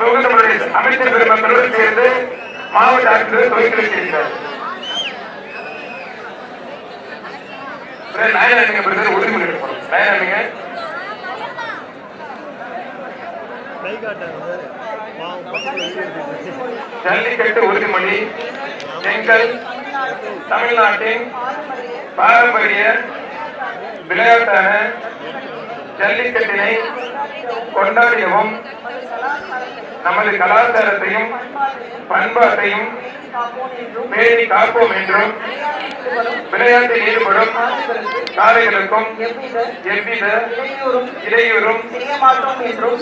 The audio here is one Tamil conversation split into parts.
அமைச்சர் பெருமக்களுடன் சேர்ந்து மாவட்ட ஆட்சியர் துவக்கி வைத்திருக்கிறார் நாயனாங்க பிரதர் உறுதிமொழி எடுப்போம் நாயனாங்க ஜல்லிக்கட்டு உறுதிமொழி எங்கள் தமிழ்நாட்டின் பாரம்பரிய விளையாட்டான ஜல்லிக்கட்டினை கொண்டாடியவும் நமது கலாச்சாரத்தையும் பண்பாட்டையும் பேணி காப்போம் என்றும் விளையாட்டில் ஈடுபடும் காளைகளுக்கும் எவ்வித இடையூறும்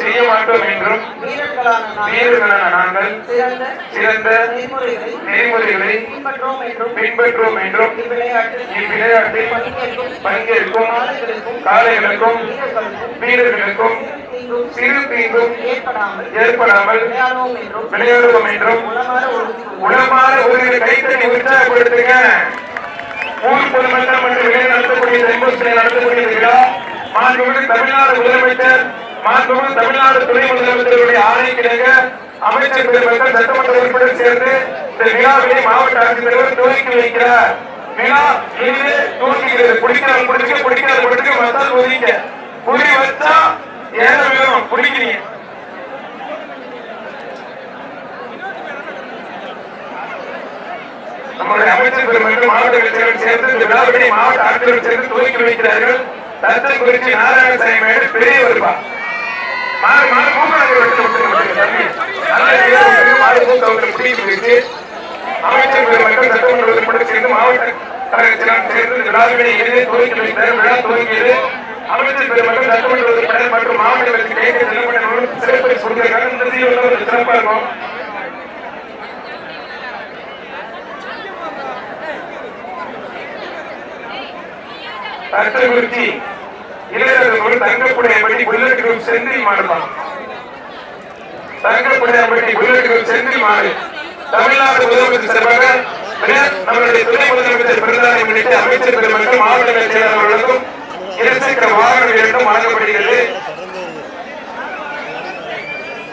செய்ய மாட்டோம் என்றும் வீரர்களான நாங்கள் சிறந்த நெறிமுறைகளை பின்பற்றுவோம் என்றும் இவ்விளையாட்டில் பங்கேற்கும் பங்கேற்கும் காளைகளுக்கும் வீரர்களுக்கும் சிறு தீங்கும் ஏற்படாமல் விளையாடுவோம் என்றும் விளையாடுவோம் என்றும் உங்களை உறுதி உளமாற உற்சாகப்படுத்துங்க. ஊர் பொதுமக்கள் மற்றும் விலை நடத்தக்கூடிய நடத்தக்கூடிய விழா. மாண்புமிகு தமிழ்நாடு முதலமைச்சர் மாண்புமிகு தமிழ்நாடு துணை முதலமைச்சருடைய ஆணைக்கிணங்க அமைச்சர் பெருமக்கள் சட்டமன்ற உறுப்பினர் சேர்ந்து இந்த விழாவினை மாவட்ட ஆட்சித்தலைவர் துவக்கி வைக்கிறார். விழா இது துவக்குகிறது குடிக்கிறவங்க குடிக்க குடிக்கிறத குடிக்க மத்தால் ஒதுங்க குடி வச்சா ஏற வேணும். குடிக்கிறீங்க. நம்முடைய அமைச்சர் பெருமக்கள் மாவட்ட கட்சிகள் சேர்ந்து இந்த விழாவினை மாவட்ட ஆட்சியர்கள் சேர்ந்து துவக்கி வைக்கிறார்கள் தச்சங்குறிச்சி நாராயணசாமி மேடு பெரிய வருவா மாறு மாறு மூக்கணங்கள் வெட்டு முடிவு அமைச்சர் பெருமக்கள் சட்டமன்ற உறுப்பினர் சேர்ந்து மாவட்ட கழகத்தினர் சேர்ந்து இந்த விழாவினை எளிதே துவக்கி வைத்தார் விழா துவங்கியது. அமைச்சர் பெருமக்கள் சட்டமன்ற உறுப்பினர் மற்றும் மாவட்ட கட்சி சிறப்பு சொல்லியிருக்காங்க இந்த இருக்கும். தட்டகுறிச்சி இளைஞர்கள் தங்கப்புடையபடி புல்லட் குரூப் செந்தில் மாடுதான் தங்கப்புடையபடி புல்லட் குரூப் செந்தில் மாடு. தமிழ்நாடு முதலமைச்சர் சார்பாக பின்னர் நம்மளுடைய துணை முதலமைச்சர் பிறந்தநாளை முன்னிட்டு அமைச்சர் பெருமக்கள் மாவட்ட செயலாளர்களுக்கும் இருசக்கர வாகனம் வழங்கப்படுகிறது.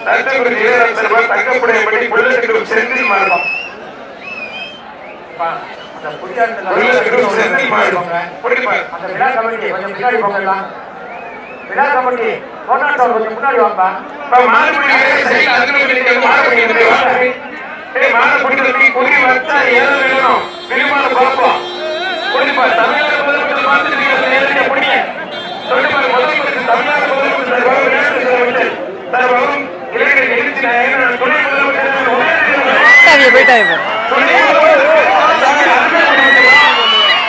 தங்கக்குறிச்சி இளையராஜன் சார்பாக தங்கப்புடையபடி புல்லட் குரூப் செந்தில் மாடுதான் அந்த விழா கமிட்டி கொஞ்சம் முன்னாடி போங்கலாம் விழா கமிட்டி கோட்டாட்டம் கொஞ்சம் முன்னாடி வாப்பா இப்ப மாடுபிடி வீரர்கள் சைடுல அங்கன பிடிக்கிறது மாடுபிடி வீரர்கள் வாங்க. ஏய், மாடு பிடிக்கிறதுக்கு குறி வச்சா ஏதோ வேணும். விரிவான பார்ப்போம். புரியுதுப்பா? தமிழ்நாடு முதலமைச்சர் பார்த்துட்டு நீங்க நேரடியா பிடிங்க. சொல்லுப்பாரு, முதலமைச்சர் தமிழ்நாடு முதலமைச்சர் சார்பாக விளையாட்டு முதலமைச்சர் சார்பாகவும் இளைஞர் எழுச்சி நாயகன் துணை முதலமைச்சர் ஒரே போயிட்டாங்க போயிட்டாங்க துணை முதலமைச்சர் சாமி, அருமையா பண்ணிருக்கீங்க.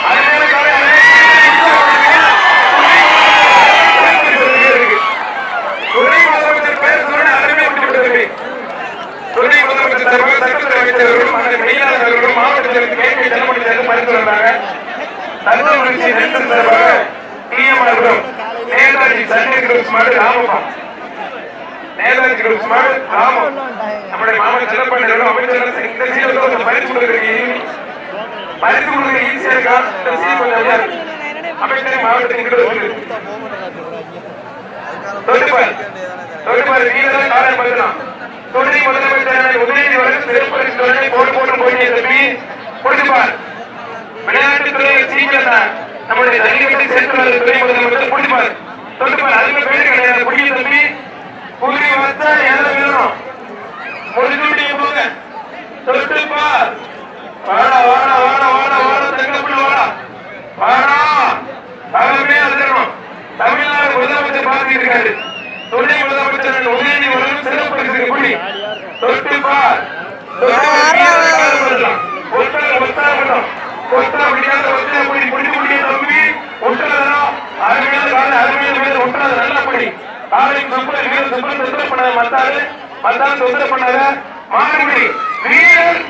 அருமையான காலை, அருமையா துணை முதலமைச்சர் பேர் சொல்லி அருமையா பண்ணிவிட்டது துணை முதலமைச்சர் சார்பாக சட்டத்துறை அமைச்சர்களும் அந்த மெய்யாளர்களும் மாவட்டத்திற்கு மேற்கு செல்லப்பட்டதாக பரிந்து வந்தாங்க தர்மபுரி நெல்சன் சார்பாக டிஎம்ஆர்புரம் நேதாஜி சண்டே குரூப்ஸ் மாடு ராமப்பா நேதாஜி குரூப்ஸ் மாடு ராமம் நம்முடைய மாவட்ட செல்லப்பட்டவர்களும் அமைச்சர்கள் இந்த சீல கொஞ்சம் பரிசு கொடுக்குறீங்க பரிசு கொடுக்குற ஈஸியா இருக்கா இந்த சீல் கொஞ்சம் நல்லா இருக்கு. அமைச்சரை மாவட்டத்தின் கீழ் சொல்லுது தொட்டுப்பார் தொட்டுப்பார் வீரர் காலை பகுதிலாம் துணை முதலமைச்சர் உதயநிதி வழக்கு சிறப்பு பரிசுகளை போட்டு போட்டு போயிட்டே தம்பி கொடுத்துப்பார் விளையாட்டுத்துறை சீக்கிரம் நம்முடைய சென்று சேர்த்து துணை முதலமைச்சர் கொடுத்துப்பார் தொட்டுப்பார் அதுல பேரு. கிடையாது. குடிய தம்பி புதிய வச்சா எதை வேணும். முடிஞ்சு முடிய போங்க. தொட்டுப்பார் வாடா வாடா வாடா வாடா வாடா தங்கப்புள்ள வாடா. வாடா. அவருமே அதிரணும் தமிழ்நாடு முதலமைச்சர் பார்த்துட்டு இருக்காரு துணை முதலமைச்சர் உதயநிதி வழங்கும் சிறப்பு பரிசு குடி தொட்டு பார். தொட்டு பார், முடியாத ஒத்தர புடி புடி புடிய தம்பி ஒட்டலாம் அருமையான கால அருமையான வீரர் நல்லா படி காலைக்கு சுப்பர் வீரர் சுப்பர் தொந்தரவு பண்ணாத மத்தாரு மத்தாரு தொந்தரவு பண்ணாத மாறுபடி வீரர்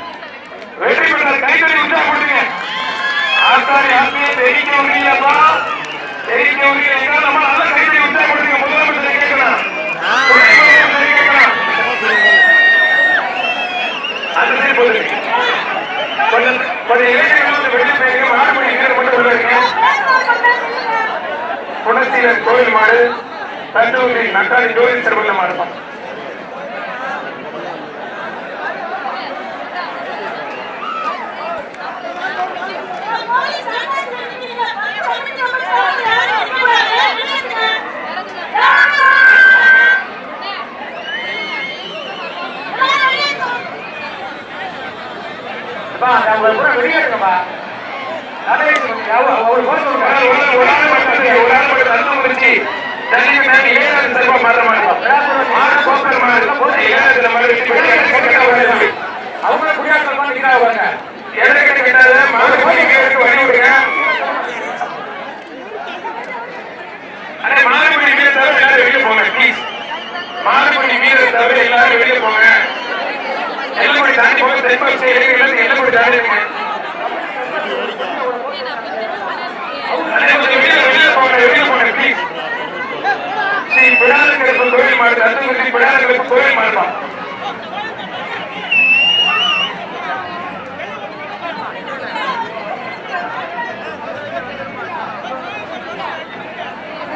வெற்றி பெற்றார். கைத்தறி உற்சாகப்படுத்துங்க ஆத்தாரி ஆத்தியே தெரிவிக்க முடியலப்பா. தெரிவிக்க முடியல நம்ம நல்ல கைத்தறி உற்சாகப்படுத்துங்க முதலமைச்சர் முதலமைச்சர் கேட்கலாம். கொஞ்சம் கொஞ்சம் இளைஞர்கள் வந்து வெளியே போயிருங்க மாடுபடி வீரர் மட்டும் உள்ள குணசீலர் கோயில் மாடு தஞ்சூரில் நட்டாரி கோயில் திருவள்ள மாடு வெளியேடுங்கப்பா வெளியே போங்க. ப்ளீஸ் எல்லாரும் வெளியே தாண்டி போங்க தென்பம் எழுதி எல்லப்படி தாண்டி இருங்க அண்ணே கொஞ்சம் வெளியே வெளியே போங்க வெளியே போங்க ப்ளீஸ் ஸ்ரீ பிடாரங்களுக்கு கோயில் மாடு தத்துவத்தி பிடாரங்களுக்கு கோயில் மாடுப்பா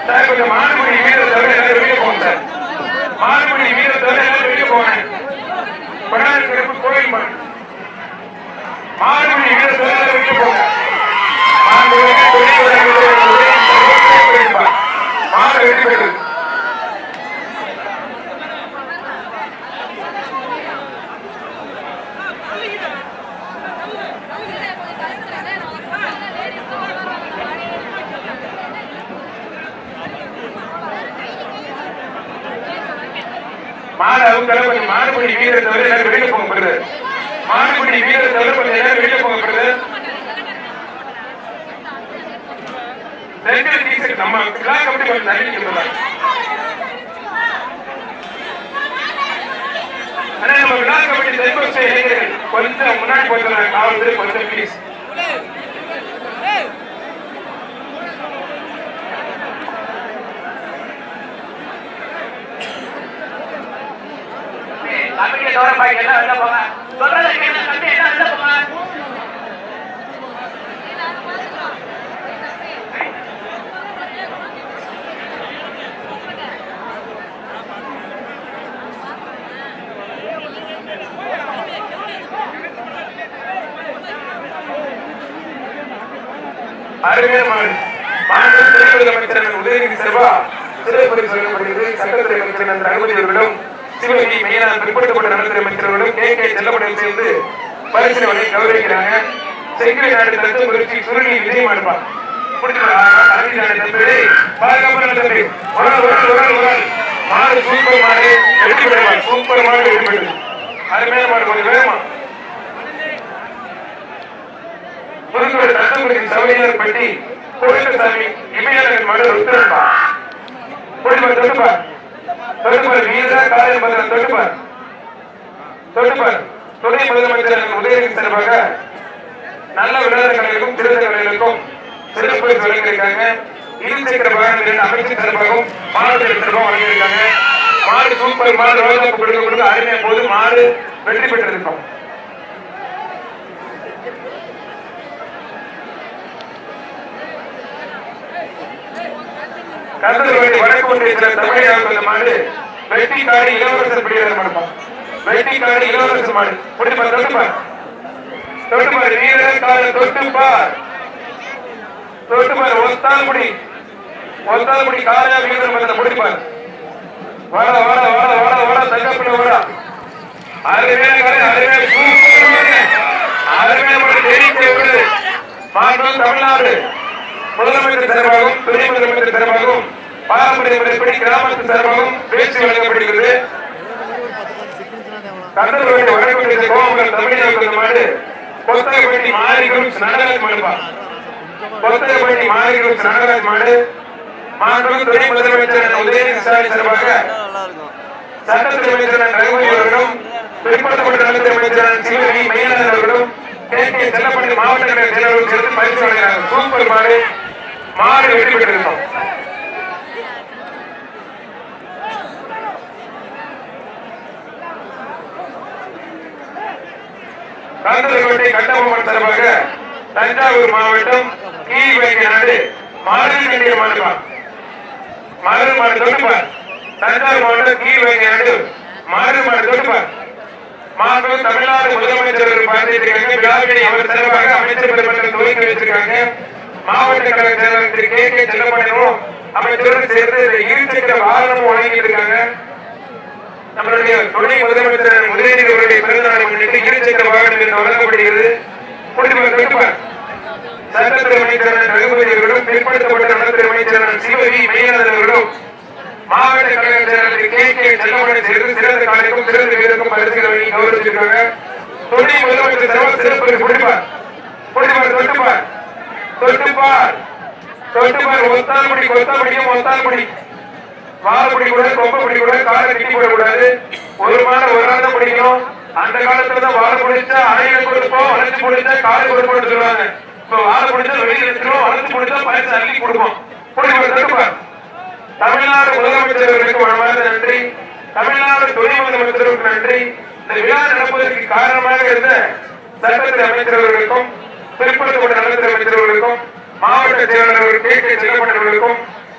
சார் கொஞ்சம் மாடுபிடி வீரர் தவிர எல்லாரும் வெளியே போங்க சார் மாடுபிடி வீரர் தவிர எல்லாரும் வெளியே போங்க பிடாரங்களுக்கு கோயில் மாடு மாடுபிடி வீரர் தவிர எல்லாரும் வெளியே போங்க மாடுபிடி துணை உதவி மாடு வெற்றி பெற்றது மாடு அவங்க கொஞ்சம் மாடுபிடி எல்லாரும் வெளியே போங்க வீரர் கொஞ்சம் எல்லாரும் போங்க நம்ம கிளாக் கமிட்டி கொஞ்சம் ஆனா நம்ம விழா கமிட்டி தென்போஸ்ட் கொஞ்சம் முன்னாடி போயிருந்தாங்க காவல்துறை கொஞ்சம் ப்ளீஸ் கமிட்டியை தவிர பாக்கி எல்லாம் வெளில போங்க சொல்றதை கேளுங்க கமிட்டி எல்லாம் வெளில போங்க அருமையான மாநில அமைச்சர் உதயநிதி செல்வா. சிறை பரிசு சட்டத்துறை அமைச்சர் அந்த அனுமதி அவர்களும் சிவகங்கை மையனா பிற்படுத்தப்பட்ட நலத்துறை அமைச்சர்களும் கே கே செல்லப்படையில் சேர்ந்து பரிசீலனை கௌரவிக்கிறாங்க. செங்கிலி நாடு தத்து முயற்சி சுருளி விஜயம் அனுப்பார் சூப்பர் மாடு வெற்றி சூப்பர் மாடு வெற்றி அருமையான மாடு கொஞ்சம் வேகமா தத்தங்குடி பட்டி கோவிந்தசாமி இமயநகர் மகள் தொட்டுப்பார் வீரா காலையில் பதில் தொட்டுப்பார் தொட்டுப்பார் துணை முதலமைச்சர் உதயநிதி சார்பாக நல்ல விளையாட்டுகளுக்கும் திருத்தங்களுக்கும் சிறப்பு வழங்கியிருக்காங்க இருசக்கர வாகனங்கள் அமைச்சர் சார்பாகவும் மாவட்ட சார்பாகவும் வழங்கியிருக்காங்க. மாடு சூப்பர் மாடு ரோஜா கொடுக்க கொடுக்க அருமையா போது மாடு வெற்றி பெற்றிருக்கோம். கந்தர்வடி வடக்கு ஒன்றியத்தில் தமிழக மாடு வெட்டிக்காடு இளவரசர் பிடிக்கிற மாடுப்பான் வெட்டிக்காடு இளவரசர் மாடு. முடிப்பார் தொட்டுப்பார் தொட்டுப்பார் வீரர் கால ஒத்தால் முடி ஒத்தால் முடி காலையா வீரர் மந்த முடிப்பார் வாடா வாடா வாடா வாடா வாடா தங்கப்பிள்ள வாடா. அருமையான கலை அருமையான சூப்பர் அருமையான தெரிவிக்க விடுது மாண்பு தமிழ்நாடு. முதலமைச்சர் சார்பாகவும் துணை முதலமைச்சர் சார்பாகவும் பாரம்பரிய முறைப்படி கிராமத்து சார்பாகவும் பேச்சு வழங்கப்படுகிறது. கந்தர்வேடு வடக்குடி கோபங்கள் தமிழ்நாடு மாடு கொத்தகப்பட்டி மாரிகள் நடராஜ் மாடுப்பா கொத்தகப்பட்டி மாரிகள் நடராஜ் மாடு. மாண்பு துணை முதலமைச்சர் உதயநிதி ஸ்டாலின் சார்பாக சட்டத்துறை அமைச்சர் ரகுபதி அவர்களும் பிற்படுத்தப்பட்ட நலத்துறை அமைச்சர் சிவகி மையநாதன் அவர்களும் செல்லப்பள்ளி மாவட்ட கழக செயலாளர்கள் சேர்ந்து பயிற்சி வழங்கினார்கள் சூப்பர் மாடு. மாடு வெற்றி பெற்றிருந்தோம் காந்தர்கோட்டை கட்டபொம்மன் சார்பாக தஞ்சாவூர் மாவட்டம் கீழ்வேங்கை நாடு மாடு மாடு மாடு தொட்டுப்பார் தஞ்சாவூர் மாவட்டம் கீழ்வேங்கை நாடு மாடு மாடு தொட்டுப்பார் மாண்பு தமிழ்நாடு முதலமைச்சர் பார்த்திருக்காங்க விழாவினை அவர் சார்பாக அமைச்சர் பெருமக்கள் துவக்கி வச்சிருக்காங்க. மாவட்ட கழக செயலாளர் திரு கே கே செல்லப்படையும் அமைச்சரும் சேர்ந்து இருசக்கர வாகனமும் வழங்கிட்டு இருக்காங்க நம்மளுடைய துணை முதலமைச்சர் உதயநிதி அவருடைய பிறந்த நாளை முன்னிட்டு இருசக்கர வாகனம் என்று வழங்கப்படுகிறது. பார் சட்டத்துறை அமைச்சர் ரகுபதி அவர்களும் பிற்படுத்தப்பட்ட நலத்துறை அமைச்சர் சிவவி மெய்யநாதன் அவர்களும் மாவட்ட கழக செயலாளர் கே கே செல்லமணி சேர்ந்து சிறந்த காலைக்கும் சிறந்த வீரருக்கும் பரிசுகளை வழங்கி கௌரவிச்சிருக்காங்க. துணை முதலமைச்சர் சிறப்பு பிடிப்பார் பிடிப்பார் தொட்டுப்பார் தொட்டுப்பார். தொட்டுப்பார். ஒத்தால் முடி ஒத்தால் முடியும் ஒத்தால் முடி வாழை பிடிக்கூடாது கொம்பை பிடிக்கூடாது காலை கட்டி போடக்கூடாது ஒரு மாதம் ஒரு நாள் தான் பிடிக்கணும். அந்த காலத்துல தான் வாழை பிடிச்சா அணையில கொடுப்போம் வளைச்சு பிடிச்சா காலை கொடுப்போம்னு சொல்லுவாங்க. இப்ப வாழை பிடிச்சா வெளியில எடுத்துருவோம் வளைச்சு பிடிச்சா பரிசு அள்ளி கொடுப்போம். பிடிப்பார் தொட்டுப்பார். தமிழ்நாடு முதலமைச்சர்களுக்கு மனமார்ந்த நன்றி. தமிழ்நாடு துணை முதலமைச்சருக்கு நன்றி. இந்த விழா நடப்பதற்கு காரணமாக இருந்த சட்டத்துறை அமைச்சர்களுக்கும் பிற்படுத்தப்பட்ட நலத்துறை அமைச்சர்களுக்கும் மாவட்ட செயலாளர்கள் கே கே செல்லப்பட்டவர்களுக்கும்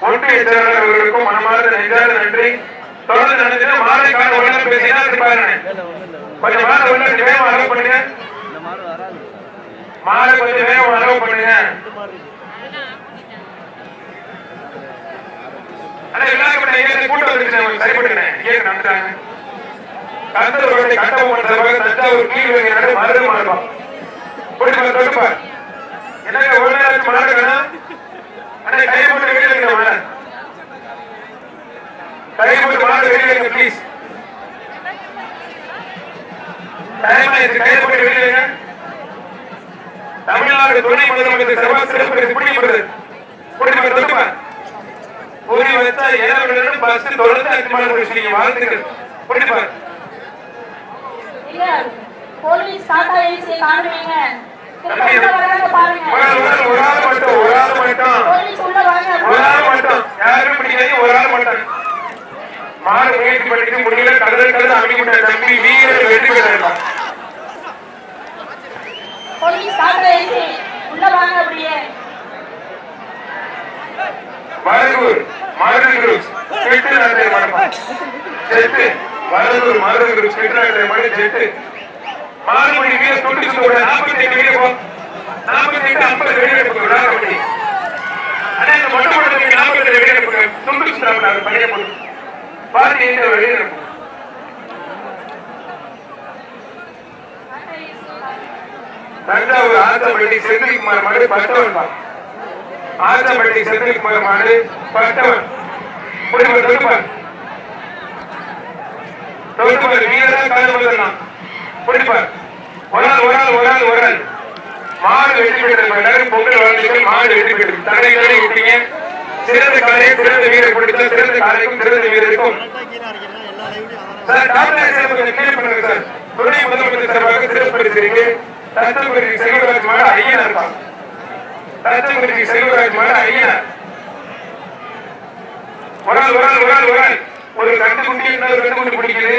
ஒன்றிய செயலாளர்களுக்கும் மனமார்ந்த நெஞ்சார்ந்த நன்றி. தொடர்ந்து நடந்துட்டு மாலை கால உள்ள பேசினா பாருங்க. கொஞ்சம் மாலை பண்ணுங்க. மாலை கொஞ்சம் வேகம் அளவு பண்ணுங்க. ஆனா விழாக்கப்பட்ட ஏழு கூட்டம் வந்துருச்சு. சரி பண்ணுறேன் ஏன் நடந்துட்டாங்க கந்தர்களுடைய கட்டபொம்மன் தஞ்சாவூர் கீழ் வைங்க மருது போயிட்டு தொட்டுப்பா என்னங்க ஒரு மலர் வேணும்? அண்ணா கை போட்டு வெளியே வைங்க. மலர் கை போட்டு மலர் ப்ளீஸ் டைம் ஆயிடுச்சு கை போட்டு வெளியே வைங்க தமிழ்நாடு துணை முதலமைச்சர் சபா சிறப்பு பிடிக்கப்படுது பிடிக்க தொட்டுப்பா பூரி வச்சா ஏழு பஸ் தொடர்ந்து அஞ்சு மணி வாழ்த்துக்கள். பிடிப்பா இல்ல போலீஸ் ஏசி காணுவீங்க. முயற்சி பண்ணிட்டு முடியல கதறு கதறு அமைக்கிட்ட தம்பி வீரர் வெற்றி பெற்றிருப்பான் போலீஸ் ஏசி உள்ள வாங்க அப்படியே. வரகூர் மருது குரூப் செட்டு நாட்டை மடப்பா set. Varagur Maruthu group set நாட்டை மடு செட்டு. மாறுபடி வீர தொட்டு சுத்த நாற்பத்தி எட்டு வீர நாற்பத்தி எட்டு ஐம்பது இந்த மொட்டை போடுறதுக்கு நாற்பத்தி எட்டு துண்டு சுத்தாம பழைய போட்டு பாதி எங்க வெளியெடுப்பு தஞ்சாவூர் ஆத்தப்பட்டி செந்தில்குமார் மடு பட்டவன் ஆத்தப்பட்டி செந்தில்குமார் மாடு பட்டவன். குடிமர் தொடுப்பார். தொடுப்பார் வீரரா காலமல்லாம் குடிப்பார் ஒரு ஆள் ஒரு ஆள் ஒரு ஆள் ஒரு ஆள் மாடு வெற்றி பெற்றது எல்லாரும் பொங்கல் வாழ்ந்துகள் மாடு வெற்றி பெற்றது தடை தடை விட்டீங்க சிறந்த காலையை சிறந்த வீரர் கொடுத்த சிறந்த கலைக்கும் சிறந்த வீரருக்கும். கரெக்டாக கீழே சார் டாக்டர் கொஞ்சம் கீழே பண்ணுங்க சார். துணை முதலமைச்சர் சார்பாக சிறப்பு பரிசு இருக்கு. செல்வராஜ் மாட ஐயனா இருப்பாங்க தத்தங்குடி செல்வராஜ் மாட ஐயனா ஒரு ஆள் ஒரு ஆள் ஒரு ஆள் ஒரு ஆள் ஒரு கண்டு குட்டி இன்னொரு கண்டு குட்டி பிடிக்குது.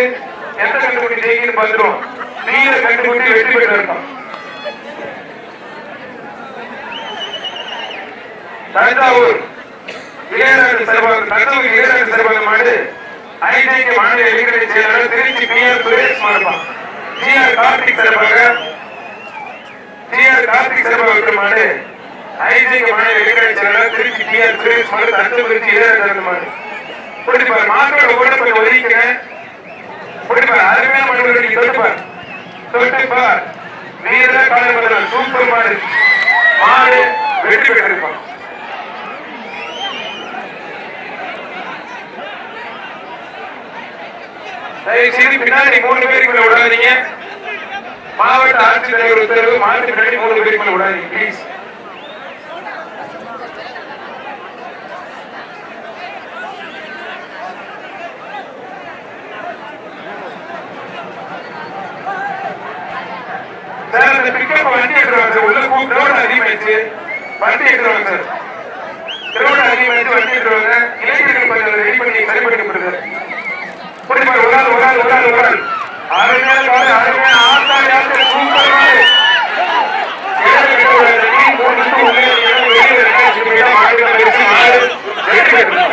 எந்த கண்டு குண்டி ஜெயிக்குன்னு பார்த்துருவோம். வெற்றி தஞ்சாவூர் இளையராஜ தஞ்சாவூர் இளையராஜ மாடு மாநில இளைஞரணி செயலாளர் Trichy P R Suresh G R Karthik சிறப்பாக ஜி ஆர் கார்த்திக் சிறப்பாக மாடு ஐதேக மாநில இளைஞரணி செயலாளர் திருச்சி பி ஆர் சுரேஷ் மாடு தஞ்சாவூர் இளையராஜ மாடு. பிடிப்பார் கூட கொஞ்சம் பிடிப்பார் அருமையான மாடுகள் நீங்க தொட்டுப்பார் தொட்டுப்பார் வீர காலம்பரம் சூப்பர் மாடு மாடு வெற்றி பெற்றிருப்பான். தயவு பின்னாடி மூணு பேருக்கு விடாதீங்க மாவட்ட ஆட்சித்தலைவர் உத்தரவு மாவட்ட பின்னாடி மூணு பேருக்கு விடாதீங்க பிளீஸ் சார் அந்த பிக்கப் வண்டி எடுத்துருவாங்க சார். உள்ள கிரௌட் அதிகமாயிடுச்சு வண்டி எடுத்துருவாங்க சார். கிரௌட் அதிகமாயிடுச்சு வண்டி எடுத்துருவாங்க இளைஞர்கள் கொஞ்சம் ரெடி பண்ணி சரி பண்ணி கொடுங்க புரியுமா ஒரு ஆள் ஒரு ஆள் ஒரு ஆள் ஒரு ஆள் அருமையான காலை அருமையான ஆத்தாடி ஆத்தாடி சூப்பர் மாடு ஏழு கிட்ட ஒரு தண்ணி மூணு நிமிஷம் உள்ளே இருந்து வெளியே ரெண்டாயிரத்தி போயிட்டா மாடு பரிசு மாடு வெற்றி பெற்றது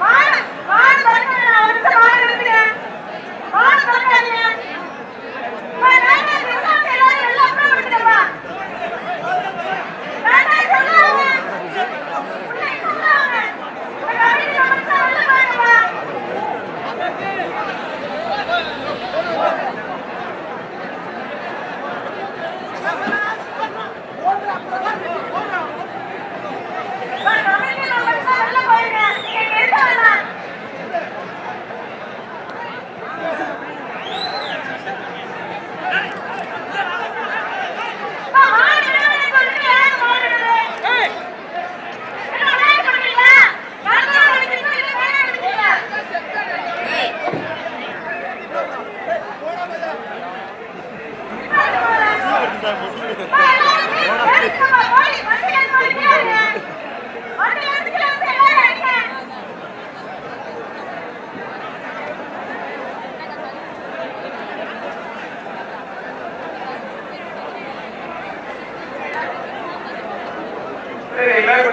மாடு மாடு வரணும் நான் ஒரு நிமிஷம் மாடு எடுத்துக்கிறேன் மாடு வரக்காதீங்க நான் நானே இருந்தாங்க எல்லாரும் எல்லாம் அப்புறம் எடுத்துக்கப்பா நானே சொல்லாங்க உன்னை சொல்லாங்க ஒரு அடி நம்ம சாவல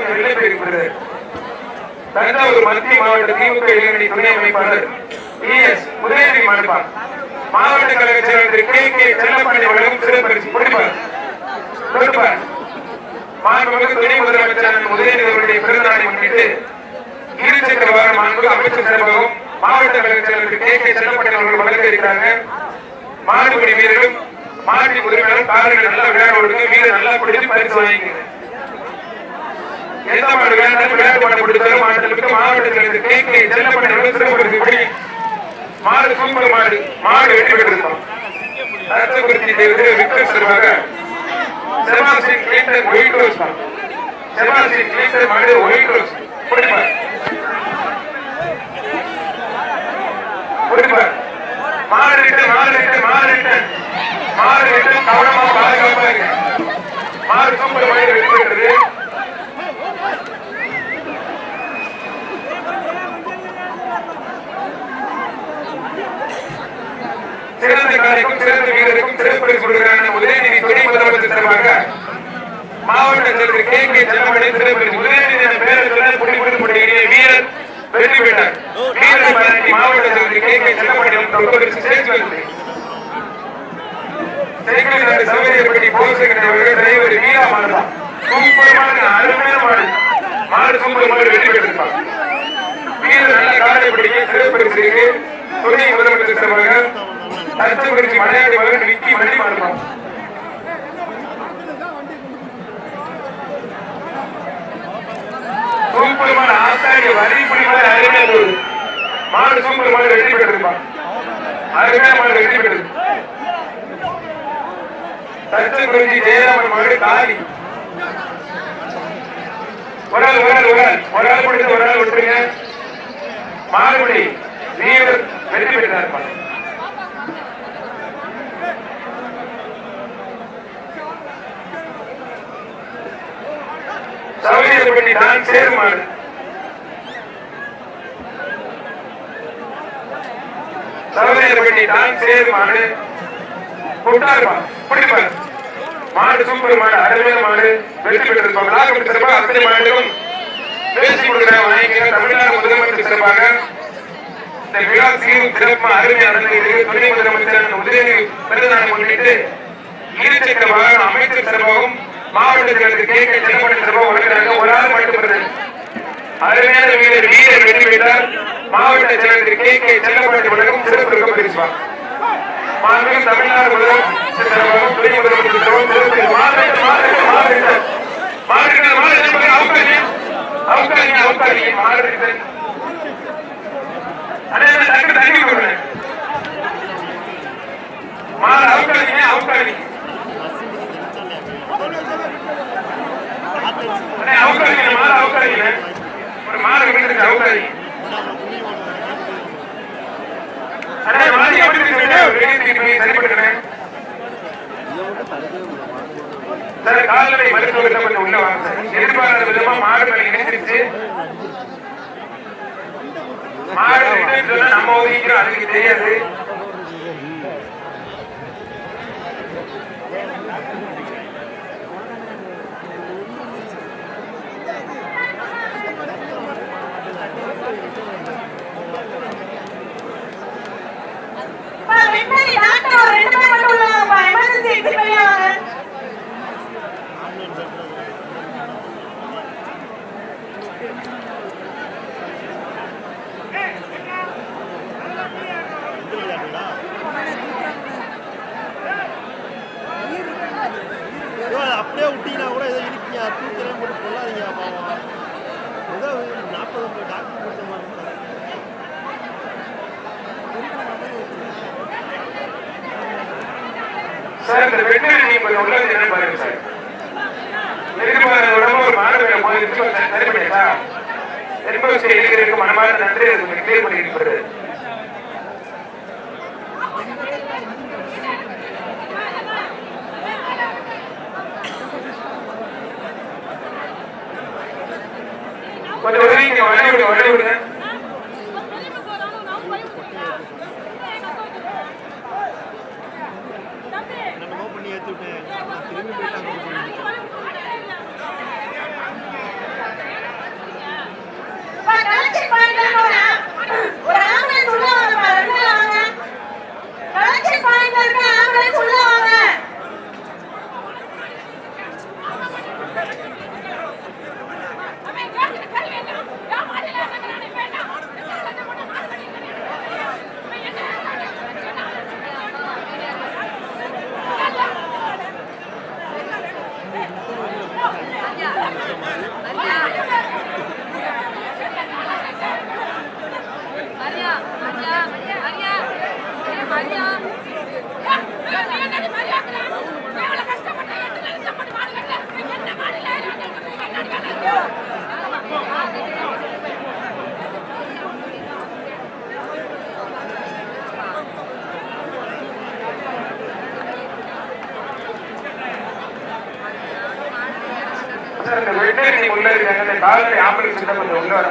மாவட்ட வெள்ளைப்பேரி தஞ்சாவூர் மத்திய மாவட்ட திமுக இளைஞரணி துணை அமைப்பாளர் இஎஸ் உதயநிதி மாடுப்பார் மாவட்ட கழக செயலாளர் கே கே செல்லப்பாண்டி வழங்கும் சிறப்பரிசு. கொடுப்பார் கொடுப்பார் மாண்புமிகு துணை முதலமைச்சர் உதயநிதி அவருடைய பிறந்தநாளை முன்னிட்டு இருசக்கர வாகன மாண்புமிகு அமைச்சர் சார்பாகவும் மாவட்ட கழக செயலர் கே கே செல்லப்பாண்டி அவர்கள் வழங்க இருக்கிறாங்க மாடுபிடி வீரரும் மாட்டி உரிமையாளரும் காரர்கள் நல்லா விளையாடுவதற்கு வீரர் நல்லா பிடித்து பரிசு வாங்கிக்கிறேன். எந்த மாடு வேண்டாம் விளையாட்டு மாடு பிடிச்சாலும் மாவட்டத்திற்கு மாவட்டத்தில் கே கே செல்லப்பட்ட சிறப்பு மாடு சூப்பர் மாடு மாடு வெற்றி பெற்றிருந்தோம் அரசகுறிச்சி தேர்வு விக்டர் சிறுவாக செபாஸ்டின் கிளீட்டர் ஒயிட் ரோஸ் செபாஸ்டின் கிளீட்டர் மாடு ஒயிட் ரோஸ். பிடிப்பார் பிடிப்பார் மாடு ரிட்டன் மாடு ரிட்டன் மாடு மாடு ரிட்டன் கவனமா பாதுகாப்பா மாடு சூப்பர் மாடு வெற்றி பெற்றது. சிறந்த காலைக்கும் சிறந்த வீரருக்கும் சிறப்பு கொடுக்கிறார் உதயநிதி துணை முதலமைச்சர் சார்பாக மாவட்ட செயலர் கே. கே. செல்லமணி சிறப்பு உதயநிதி பேரத்தில் பெயரை சொல்ல புடிபடுத்தப்படுகிற வீரர் வெற்றி பெற்றார். வீரரை பாராட்டி மாவட்ட செயலர் கே. கே. செல்லமணி பரிசு சேர்த்து வந்தது செங்கல்நாடு சௌகரியப்பட்டி போசகன் அவர்கள் டிரைவர் வீரா மாடுதா சூப்பரமான அருமையான மாடு. மாடு சூப்பர் மாடு வெற்றி பெற்றிருப்பார். வீரர் நல்ல காலைப்படிக்கு சிறப்பு இருக்கு. துணை முதலமைச்சர் சார்பாக தச்சபுரிச்சி மலையாளி மகன் விக்கி மணி மாடுதான் சூப்பர் மாடு ஆத்தாடி வரி புடி மாடு அருமையா போகுது மாடு சூப்பர் மாடு வெற்றி பெற்றிருப்பான் அருமையா மாடு வெற்றி பெற்றது தச்சபுரிச்சி ஜெயராமன் மகன் காளி. ஒரு ஆள் ஒரு ஆள் ஒரு ஆள். ஒரு ஆள் பிடிச்சு ஒரு ஆள் விட்டுருங்க. மாறுபடி வீரர் வெற்றி பெற்றார் சௌகரியப்பட்டி தான் தான் சேருமாறு. கொண்டாருப்பா பிடிப்பார் மாடு சூப்பர் மாடு அருமையான மாடு. வெற்றி பெற்றிருப்பாங்க நாகப்பட்டி சிறப்பாக அத்தனை மாடுகளும் பேசி கொடுக்கிற வாங்கிக்கிற தமிழ்நாடு முதலமைச்சர் சிறப்பாக. இந்த விழா சீரும் சிறப்புமா அருமையா நடந்தது துணை முதலமைச்சர் உதயநிதி பிறந்தநாளை முன்னிட்டு இருசக்கர வாகன அமைச்சர் சிறப்பாகவும் மாவட்ட செயலர் கே கே செல்லப்பட்ட சிறப்பாக வழங்குறாங்க ஒரு ஆள் மட்டும் வருது அருமையான வீரர் வீரர் வெற்றி பெற்றார். மாவட்ட செயலர் கே கே செல்லப்பட்ட வழங்கும் சிறப்பு இருக்க பிரிச்சுவார் மாண்புமிகு தமிழ்நாடு முதலமைச்சர் சிறப்பாகவும் துணை முதலமைச்சர் சிறப்பாகவும் சிறப்பு மாவட்ட மாவட்ட மாவட்ட மாவட்ட மாவட்ட அவுக்காதீங்க அவுக்காதீங்க அவுக்காதீங்க மாவட்ட அண்ணே நான் டக்கு தண்ணி விடுறேன் மாவட்ட அவுக்காதீங்க அவுக்காதீங்க அண்ணே அவுக்காதீங்க மாடு அவுக்காதீங்க ஒரு மாடு விழுந்துருக்கு அவுக்காதீங்க அண்ணே மாடு எப்படி இருக்கு வெளியே தூக்கிட்டு சரிப்பட்டுறேன் சார் கால்நடை மருத்துவத்தை கொஞ்சம் உள்ள வாங்க சார் எதிர்பாராத விதமா மாடு மேல இணைஞ்சிருச்சு மாடு நம்ம ஒதுக்கிறோம் அதுக்கு தெரியாது அப்பா, வெட்டரி, டாக்டர் ஒரு ரெண்டு பேர் மட்டும் உள்ளாங்கப்பா. emergency exit வழியா வாங்க. ஐயோ, அது அப்படியே விட்டீங்கன்னா கூட ஏதோ இருப்பீங்க தூக்கிறேன் போட்டு கொள்ளாதீங்க பாவம். ஏதோ நாற்பது டாக்டர் கொடுத்த மாதிரி. சார் இந்த வெட்டரி நீங்க கொஞ்சம் என்ன பாருங்க சார்? எதிர்பாராத உடம்பு ஒரு மாடு போயிருச்சு சரி சரி திரும்ப மனமார்ந்த நன்றி அது கொஞ்சம் கிளியர் பண்ணி இருக்கிறது கொஞ்சம் உதவிங்க வழி விடுங்க வழி விடுங்க கொடுத்து விட்டேன் திரும்பி போயிட்டாங்க ஆம்புலன்ஸ் கிட்ட கொஞ்சம் உள்ள வர